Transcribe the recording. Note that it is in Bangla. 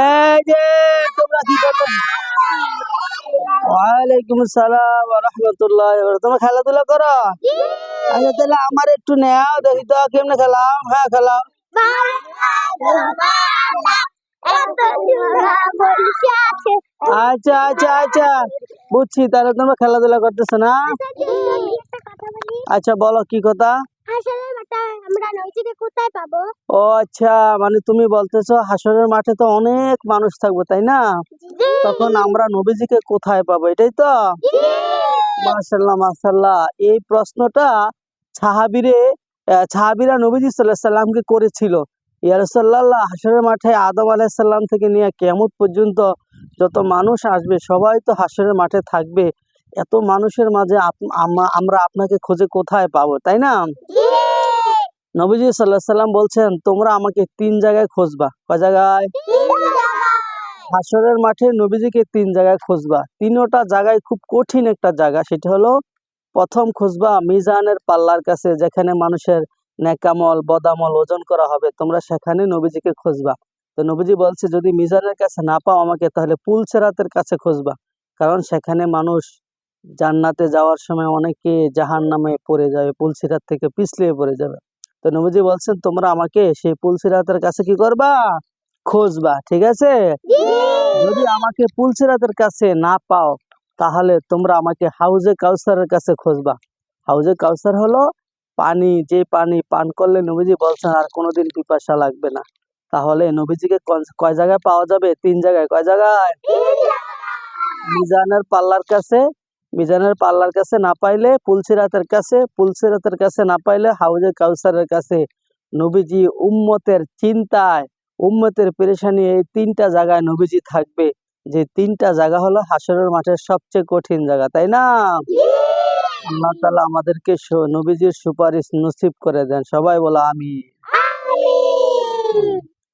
এই যে তোমরা কি করছ ওয়ালাইকুম আসসালাম ওয়া রাহমাতুল্লাহি ওয়া বারাকাতুহু। তোমরা খেলাধুলা করো আচ্ছা তাহলে আমার একটু নেও দেখি তো কেমনে খেলাও হ্যাঁ খেলাও আচ্ছা আচ্ছা আচ্ছা বুঝছি তাহলে তোমরা খেলাধুলা করতেছো না আচ্ছা বলো কি কথা? আমরা নদীকে কোথায় পাবো? ও আচ্ছা মানে তুমি বলতেছো হাসরের মাঠে তো অনেক মানুষ থাকবে তাই না? তখন আমরা নবীজিকে কোথায় পাবো এটাই তো? মাশাল্লাহ মাশাল্লাহ এই প্রশ্নটা সাহাবিরে সাহাবিরা নবীজি সাল্লাহ সাল্লামকে করেছিল। ইয়ারসাল্লাহ হাসরের মাঠে আদম আলাইসাল্লাম থেকে নিয়ে কেমত পর্যন্ত যত মানুষ আসবে সবাই তো হাসরের মাঠে থাকবে। এত মানুষের মাঝে আমরা আপনাকে খুঁজে কোথায় পাবো তাই না? নবীজি সাল্লাহ সাল্লাম বলছেন তোমরা আমাকে তিন জায়গায় খুঁজবা। কয় জায়গায়? হাসরের মাঠে নবীজিকে তিন জায়গায় খুঁজবা। তিনোটা জায়গায় খুব কঠিন একটা জায়গা সেটা হলো প্রথম খুঁজবা মিজানের পাল্লার কাছে যেখানে মানুষের নেকামল বদামল ওজন করা হবে তোমরা সেখানে নবীজিকে খুঁজবা। তো নবীজি বলছে যদি মিজানের কাছে না পাও আমাকে তাহলে পুলসেরাতের কাছে খুঁজবা। কারণ সেখানে মানুষ জান্নাতে যাওয়ার সময় অনেকে জাহান নামে পড়ে যাবে পুলসিরাত থেকে পিছলিয়ে পড়ে যাবে। তো নবীজি বলছেন তোমরা আমাকে সেই পুলসিরাতের কাছে কি করবা? খুঁজবা ঠিক আছে? যদি আমাকে পুলসিরাতের কাছে না পাও তাহলে তোমরা আমাকে হাউজে কাউসারের কাছে খুঁজবা। হাউজে কাউসার হলো পানি যে পানি পান করলে নবীজি বলছেন আর কোনোদিন পিপাসা লাগবে না। তাহলে নবীজিকে কয় জায়গায় পাওয়া যাবে? তিন জায়গায়। কয় জায়গায়। মিজানের পাল্লার কাছে মিজানের পাল্লার কাছে না পাইলে, পুলসিরাতের কাছে পুলসিরাতের কাছে না পাইলে হাউজে কাউসারের কাছে। নবীজি উম্মতের চিন্তায়, উম্মতের পেরেশানি এই তিনটা জায়গায় নবীজি থাকবে। যে তিনটা জায়গা হলো হাসরের মাঠের সবচেয়ে কঠিন জায়গা, তাই না? আল্লাহ তালা আমাদেরকে নবীজির সুপারিশ নসিব করে দেন। সবাই বলো আমি